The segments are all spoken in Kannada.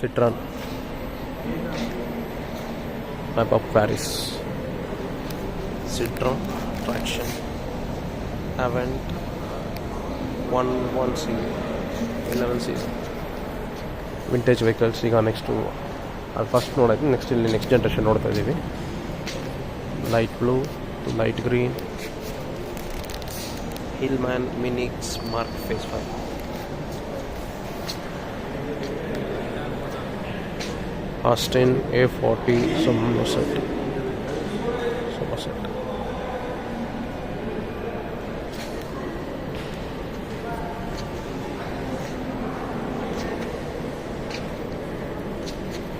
Citron. Map of Paris. Citron. Traction. Avant. 11C. 11C. Vintage vehicles ಈಗ ನೆಕ್ಸ್ಟು ಅದು ಫಸ್ಟ್ ನೋಡೋದು ನೆಕ್ಸ್ಟ್ ಇಲ್ಲಿ ನೆಕ್ಸ್ಟ್ ಜನ್ರೇಷನ್ ನೋಡ್ತಾ ಇದ್ದೀವಿ light blue light green Hillman Minx mark phase five Austin A forty Somerset Somerset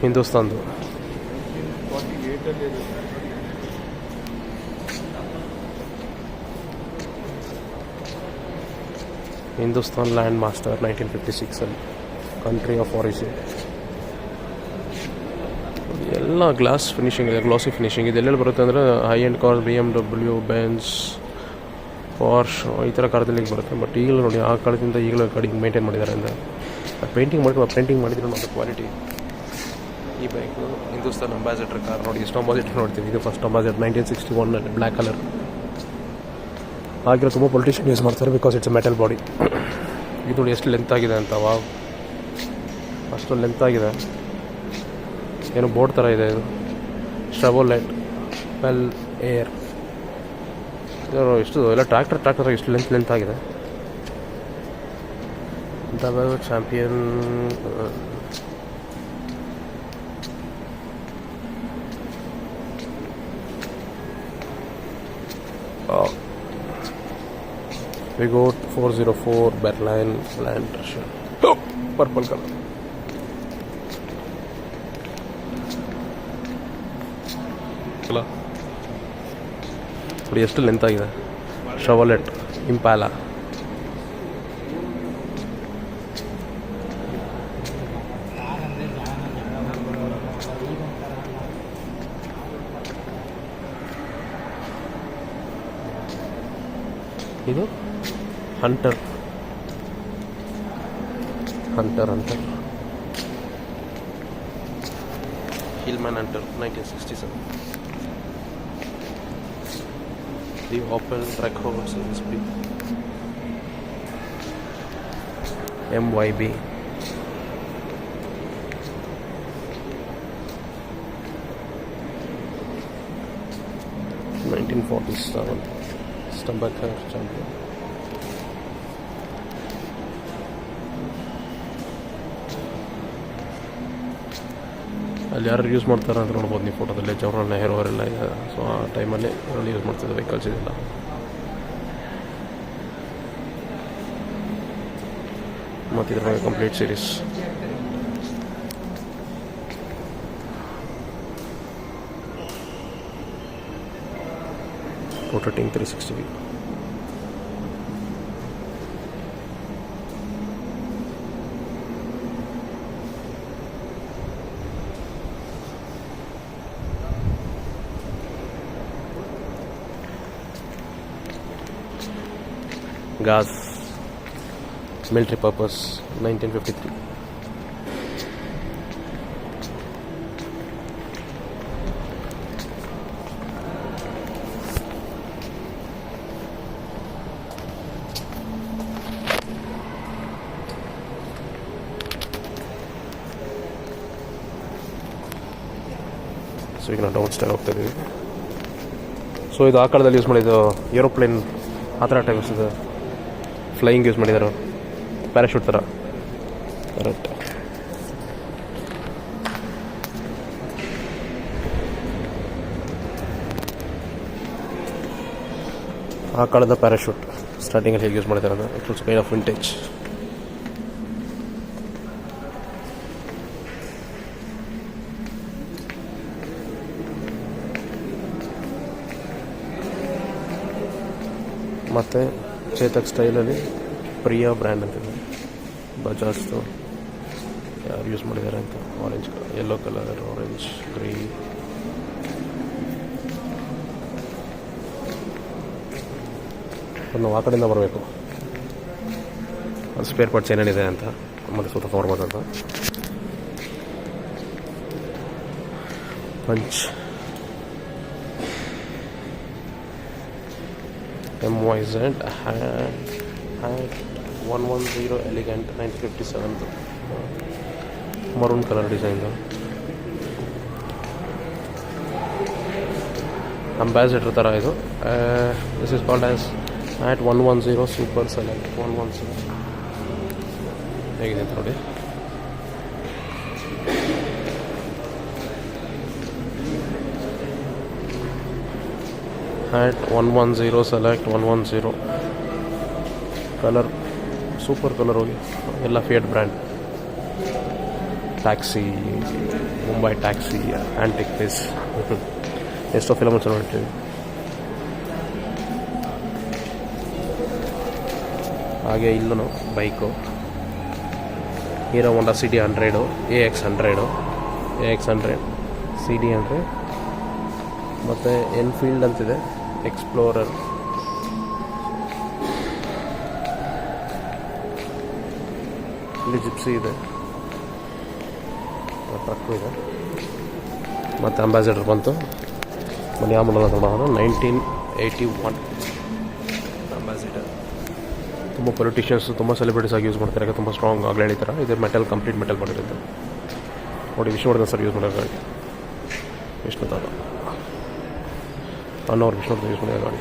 ಹಿಂದೂಸ್ತಾನ್ದು Hindustan land master nineteen fifty ಸಿಕ್ಸಲ್ಲಿ country of origin ಎಲ್ಲ ಗ್ಲಾಸ್ ಫಿನಿಶಿಂಗ್ ಇದೆ ಗ್ಲಾಸಿ ಫಿನಿಶಿಂಗ್ ಇದೆ. ಎಲ್ಲೆಲ್ಲಿ ಬರುತ್ತೆ ಅಂದರೆ high end car B M W Benz Porsche ಈ ಥರ ಕಾರ್ದಲ್ಲಿ ಬರುತ್ತೆ. ಬಟ್ ಈಗಲೂ ನೋಡಿ, ಆ ಕಾಲದಿಂದ ಈಗಲೂ ಗಾಡಿ ಮೇಂಟೈನ್ ಮಾಡಿದ್ದಾರೆ ಅಂದರೆ ಪೇಂಟಿಂಗ್ ಮಾಡಿ ಪೇಂಟಿಂಗ್ ಮಾಡಿದ್ರು ನೋಡಿ ಕ್ವಾಲಿಟಿ ಈ ಬೈಕು ಹಿಂದೂಸ್ತಾನ್ ಅಂಬಾಸಿಡರ್ ಕಾರ್ ನೋಡಿ, ಎಷ್ಟು ಅಂಬಾಸಿಡರ್ ನೋಡ್ತೀವಿ. ಇದು ಫಸ್ಟ್ ಅಂಬಾಸಿಡರ್ ನೈನ್ಟೀನ್ ಸಿಕ್ಸ್ಟಿ ಒನ್ನಲ್ಲಿ ಬ್ಲ್ಯಾಕ್ ಕಲರ್ ಆಗಿರೋ ತುಂಬ ಪೊಲಿಟಿಷಿಯನ್ ಯೂಸ್ ಮಾಡ್ತಾರೆ ಬಿಕಾಸ್ ಇಟ್ಸ್ ಮೆಟಲ್ ಬಾಡಿ ಇದು ನೋಡಿ, ಎಷ್ಟು ಲೆಂತ್ ಆಗಿದೆ ಅಂತ ವಾವ್ ಅಷ್ಟು ಲೆಂತ್ ಆಗಿದೆ. ಏನು ಬೋರ್ಡ್ ಥರ ಇದೆ ಇದು ಸ್ಟ್ರಬೋಲೈಟ್ ವೆಲ್ ಏರ್ ಎಷ್ಟು ಎಲ್ಲ ಟ್ರ್ಯಾಕ್ಟರ್ ಟ್ರ್ಯಾಕ್ಟರ್ ಎಷ್ಟು ಲೆಂತ್ ಲೆಂತ್ ಆಗಿದೆ double champion we got 404 Berlin Land Russia. Oh, purple color. ಅಲ್ಲ ನೋಡಿ ಎಷ್ಟು ಲೆಂತ್ ಆಗಿದೆ ಶವಲೆಟ್ ಇಂಪಾಲ ಇದು Hunter Hunter Hunter Hillman Hunter nineteen sixty seven the open record so to speak MYB nineteen forty seven Stumbaker champion. ಅಲ್ಲಿ ಯಾರು ಯೂಸ್ ಮಾಡ್ತಾರೆ ಅಂತ ನೋಡ್ಬೋದು ನೀವು ಫೋಟೋದಲ್ಲಿ ಜವಹರ್ಲಾಲ್ ನೆಹರು ಅವರೆಲ್ಲ ಇದೆ ಸೊ ಆ ಟೈಮಲ್ಲಿ ಅದರಲ್ಲಿ ಯೂಸ್ ಮಾಡ್ತಿದ್ದೆ ವೆಹಿಕಲ್ಸ್ ಇದೆಲ್ಲ ಮತ್ತು ಇದ್ರ ಬಗ್ಗೆ complete series rotating 360 view. Gas, military purpose, 1953. So ಈಗ ನಾವು ಡೌನ್ ಸ್ಟೈಲ್ ಹೋಗ್ತಾ ಇದ್ದೀವಿ ಸೊ ಇದು ಆ ಕಾಲದಲ್ಲಿ ಯೂಸ್ ಮಾಡಿದ್ದು ಏರೋಪ್ಲೇನ್ ಆ ಥರ ಟೈಪ್ಸ್ ಇದೆ ಫ್ಲೈಯಿಂಗ್ ಯೂಸ್ ಮಾಡಿದ್ದಾರೆ ಪ್ಯಾರಾಶೂಟ್ ಥರ ಕರೆಕ್ಟ್ ಆ ಕಾಲದ ಪ್ಯಾರಾಶೂಟ್ ಸ್ಟಾರ್ಟಿಂಗಲ್ಲಿ ಹೇಗೆ ಯೂಸ್ ಮಾಡಿದ್ದಾರೆ ಅಂದರೆ it was kind of vintage ಮತ್ತು ಚೇತಕ್ ಸ್ಟೈಲಲ್ಲಿ ಪ್ರಿಯಾ ಬ್ರ್ಯಾಂಡ್ ಅಂತಿದೆ ಬಜಾಜ್ದು ಯಾರು ಯೂಸ್ ಮಾಡಿದ್ದಾರೆ ಅಂತ? Orange colour yellow colour orange green ಒಂದು ಆ ಕಡೆಯಿಂದ ಬರಬೇಕು. ಅದು ಸ್ಪೇರ್ ಪಾರ್ಟ್ಸ್ ಏನೇನಿದೆ ಅಂತ ಮತ್ತೆ ಸುತ್ತ ಅಂತ. Punch M Y Z hand one one zero elegant nine fifty ಸೆವೆನ್ದು maroon colour ಡಿಸೈನ್ದು ಅಂಬಾಸಿಡರ್ ಥರ ಇದು this is called as at one one zero super select one one zero ಹೇಗಿದೆ ನೋಡಿ hat one one zero select one one zero colour super colour ಹೋಗಿ. ಎಲ್ಲ Fiat brand taxi Mumbai taxi antique piece ಎಷ್ಟೋ ಫಿಲಮ್ಸ್ ನೋಡ್ತೀವಿ. ಹಾಗೆ ಇಲ್ಲೂ bike Hero Honda C D hundred A X hundred A X hundred C D hundred ಮತ್ತು ಎನ್ಫೀಲ್ಡ್ ಅಂತಿದೆ. ಎಕ್ಸ್ಪ್ಲೋರರ್ ಇಲ್ಲಿ ಜಿಪ್ಸಿ ಇದೆ. ಟ್ರಕ್ಕು ಇದೆ. ಮತ್ತು ಅಂಬಾಸಿಡರ್ ಬಂತು. ಮನೆ ಯಾವ ಮಾಡಲ್ಲ ನೋಡೋಣ. ನೈನ್ಟೀನ್ ಏಯ್ಟಿ ಒನ್ ಅಂಬಾಸಿಡರ್ ತುಂಬ ಪೊಲಿಟಿಷಿಯನ್ಸ್ ತುಂಬ ಸೆಲೆಬ್ರಿಟೀಸ್ ಆಗಿ ಯೂಸ್ ಮಾಡ್ತಾರೆ. ಯಾಕೆ ತುಂಬ ಸ್ಟ್ರಾಂಗ್ ಆಗಲೇ ಹೇಳ್ತಾರೆ ಇದು ಮೆಟಲ್ ಕಂಪ್ಲೀಟ್ ಮೆಟಲ್ ಮಾಡಿರುತ್ತೆ ನೋಡಿ ವಿಷ್ಣುವರ್ಧನ್ ಸರ್ ಯೂಸ್ ಮಾಡೋದಾಗಿ ವಿಷ್ಣು ತಾತ ಅಣ್ಣವ್ರು ವಿಷ್ಣುವರ್ಧನ್ ಯೂಸ್ ಮಾಡೋ ಗಾಡಿ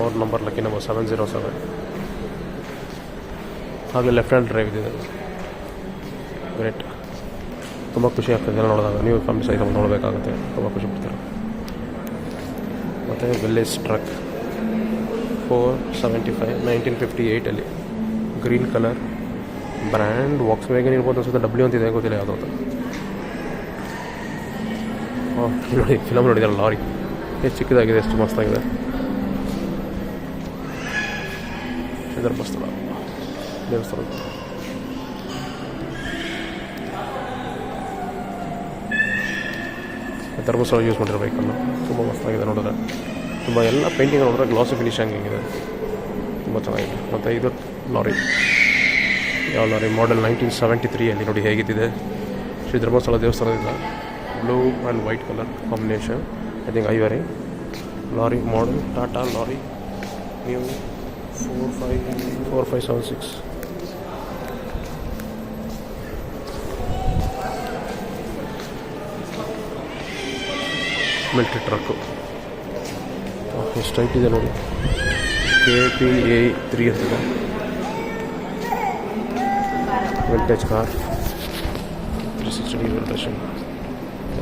ಅವ್ರ number lucky number seven zero seven ಹಾಗೆ ಲೆಫ್ಟ್ ಹ್ಯಾಂಡ್ ಡ್ರೈವ್ ಇದೆ ಗ್ರೇಟ್ ತುಂಬ ಖುಷಿ ಆಗ್ತದೆ ಎಲ್ಲ ನೋಡಿದಾಗ. ನೀವು ಫ್ಯಾಮಿಲಿ ಸಹಿತ ನೋಡಬೇಕಾಗುತ್ತೆ. ತುಂಬ ಖುಷಿ ಪಡ್ತೀರ? ಮತ್ತು village truck four seventy five nineteen fifty ಏಯ್ಟಲ್ಲಿ green colour brand Volkswagen ಇರ್ಬೋದು ಅನ್ಸುತ್ತೆ. ಡಬ್ಲ್ಯೂ ಅಂತಿದೆ ಗೊತ್ತಿಲ್ಲ ಯಾವುದೋ ಅಂತ. ಹಾಂ ನೋಡಿ ಫಿಲಮ್ ನೋಡಿದಾರೆ ಲಾರಿ. ಎಷ್ಟು ಚಿಕ್ಕದಾಗಿದೆ, ಎಷ್ಟು ಮಸ್ತಾಗಿದೆ. ಧರ್ಮಸ್ಥಳ ದೇವಸ್ಥಾನ. ಧರ್ಮಸ್ಥಳ ಯೂಸ್ ಮಾಡಿರೋ ಬೈಕನ್ನು ತುಂಬ ಮಸ್ತಾಗಿದೆ ನೋಡಿದ್ರೆ. ತುಂಬ ಎಲ್ಲ ಪೇಂಟಿಂಗ್ ನೋಡಿದ್ರೆ ಗ್ಲಾಸಿ ಫಿನಿಶಿಂಗ್ ಹಿಂಗಿದೆ. ತುಂಬ ಚೆನ್ನಾಗಿದೆ. ಮತ್ತು ಇದು ಲಾರಿ. ಯಾವ ಲಾರಿ? ಮಾಡೆಲ್ ನೈನ್ಟೀನ್ ಸೆವೆಂಟಿ ತ್ರೀಯಲ್ಲಿ ನೋಡಿ ಹೇಗಿದ್ದಿದೆ. ಶ್ರೀ ಧರ್ಮಸ್ಥಳ ದೇವಸ್ಥಾನದಿಂದ blue and white colour combination I think ivory lorry model Tata lorry new four five four five seven six military truck ಎಷ್ಟು ಹೈಟ್ ಇದೆ ನೋಡಿ ಕೆ ಪಿ ಎ ತ್ರೀ ಅಂತಿದೆ vintage car three sixty D rotation Y E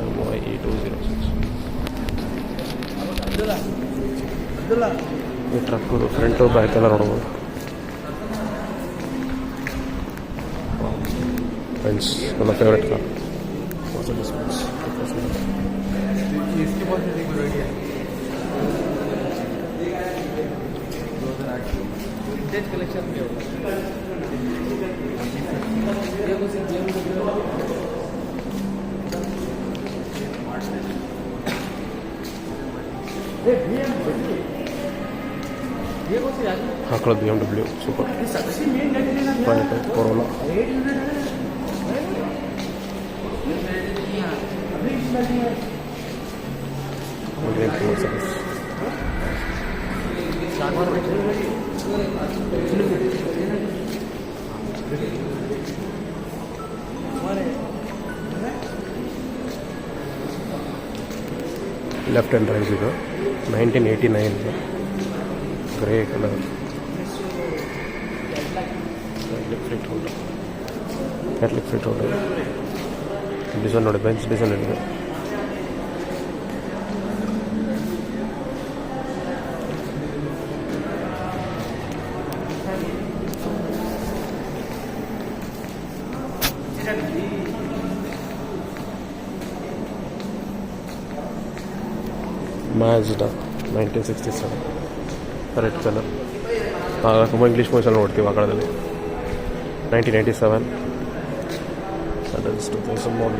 two zero six ಈ ಟ್ರಕ್ ಫ್ರಂಟು ಬ್ಯಾಕ್ ಎಲ್ಲ ನೋಡ್ಬೋದು. ಫ್ರೆಂಡ್ಸ್ ನನ್ನ ಫೇವ್ರೆಟ್ ಕಾರ್ ಕಲೆಕ್ಷನ್ ಹಾಕೊಳ್ಳೋದು B M W super Corona left hand drive ಇದು. Nineteen eighty nine. Grey colour. ಫ್ರಿಟ್ holder ಫ್ಲಿಟ್ ಹೊಂಡ ಡಿಸೈನ್ ನೋಡಿ ಬೆಂಚ್ ಡಿಸೈನ್ ಇದೆ Mazda nineteen sixty seven red colour ಆಗ ತುಂಬ ಇಂಗ್ಲೀಷ್ ಮೂವೀಸಲ್ಲಿ ನೋಡ್ತೀವಿ ಆ ಕಾಲದಲ್ಲಿ. Nineteen eighty seven two thousand one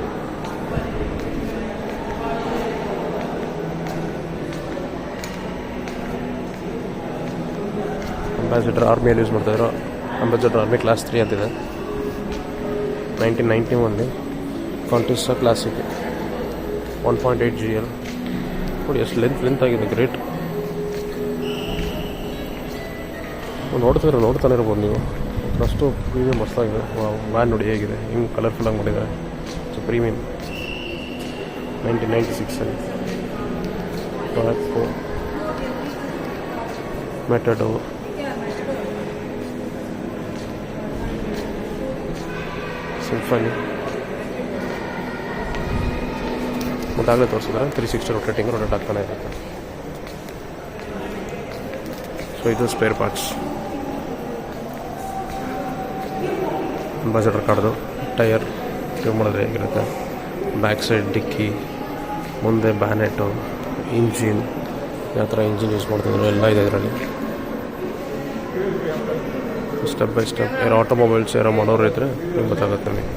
Ambassador ಆರ್ಮಿಯಲ್ಲಿ use ಮಾಡ್ತಾಯಿದ್ರು ಅಂಬಾಸಿಡರ್ ಆರ್ಮಿ ಕ್ಲಾಸ್ ತ್ರೀ ಅಂತಿದೆ. Nineteen ninety only Contessa classic one point eight G L ನೋಡಿ, ಎಷ್ಟು ಲೆಂತ್ ಲೆಂತ್ ಆಗಿದೆ ಗ್ರೇಟ್ ನೋಡ್ತಿದ್ರೆ ನೋಡ್ತಾನೆ ಇರ್ಬೋದು ನೀವು. ಅಷ್ಟು ಪ್ರೀಮಿಯಂ ಮಸ್ತಾಗಿದೆ ವ್ಯಾನ್ ನೋಡಿ ಹೇಗಿದೆ. ಹಿಂಗೆ ಕಲರ್ಫುಲ್ಲಾಗಿ ಮಾಡಿದ್ದಾರೆ. ಸೊ ಪ್ರೀಮಿಯಂ ನೈನ್ಟೀನ್ ನೈಂಟಿ ಸಿಕ್ಸಲ್ಲಿ ಬ್ಯಾಕು ಮೆಟಡು ಸಿಂಫನಿ ಮುಂದಾಗಲೇ ತೋರಿಸಿದ್ರೆ ತ್ರೀ ಸಿಕ್ಸ್ಟಿ ರೊಟೇಟಿಂಗ್ ರೊಟೇಟ್ ಆಗ್ತಾನೆ ಇರುತ್ತೆ ಸೊ ಇದು ಸ್ಪೇರ್ ಪಾರ್ಟ್ಸ್ ಅಂಬಾಸಿಡರ್ ಕಾರ್ಡ್ದು ಟೈರ್ ಟ್ಯೂಬ್ ಮಾಡಿದ್ರೆ ಹೇಗಿರುತ್ತೆ? ಬ್ಯಾಕ್ ಸೈಡ್ ಡಿಕ್ಕಿ ಮುಂದೆ ಬ್ಯಾನೆಟು ಇಂಜಿನ್ ಯಾವ ಥರ ಇಂಜಿನ್ ಯೂಸ್ ಮಾಡ್ತಿದ್ರು ಎಲ್ಲ ಇದೆ ಇದರಲ್ಲಿ. ಸ್ಟೆಪ್ ಬೈ ಸ್ಟೆಪ್ ಯಾರು ಆಟೋಮೊಬೈಲ್ಸ್ ಯಾರೋ ಮಾಡೋರು ಇದ್ದರೆ ಗೊತ್ತಾಗುತ್ತೆ ನಿಮಗೆ.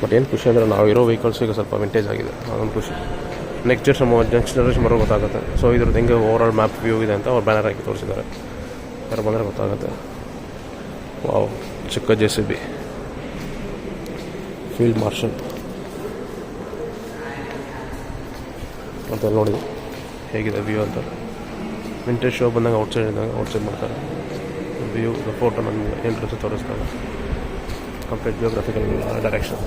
ಬಟ್ ಏನು ಖುಷಿ ಅಂದರೆ ನಾವು ಇರೋ ವೆಹಿಕಲ್ಸ್ ಈಗ ಸ್ವಲ್ಪ ವಿಂಟೇಜ್ ಆಗಿದೆ. ಅದೊಂದು ಖುಷಿ. ನೆಕ್ಸ್ಟ್ ಜನ್ರೇಷನ್ ನೆಕ್ಸ್ಟ್ ಜನರೇಷನ್ ಬರೋ ಗೊತ್ತಾಗುತ್ತೆ. ಸೊ ಇದ್ರದ್ದು ಹೆಂಗೆ ಓವರ್ ಮ್ಯಾಪ್ ವ್ಯೂ ಇದೆ ಅಂತ ಅವ್ರು ಬ್ಯಾನರ್ ಹಾಕಿ ತೋರಿಸಿದ್ದಾರೆ. ಯಾರು ಬಂದರೆ ಗೊತ್ತಾಗುತ್ತೆ. ವಾವ್ ಚಿಕ್ಕ J C B field marshal ಅಂತ ನೋಡಿ. ಹೇಗಿದೆ ವ್ಯೂ ಅಂತ. ವಿಂಟೇಜ್ ಶೋ ಬಂದಾಗ ಔಟ್ಸೈಡ್ ಇದ್ದಾಗ ಔಟ್ಸೈಡ್ ಮಾಡ್ತಾರೆ. ವ್ಯೂ ಫೋಟೋ ನನಗೆ ಏನು ತೋರಿಸ್ತಾರೆ. Complete geographical direction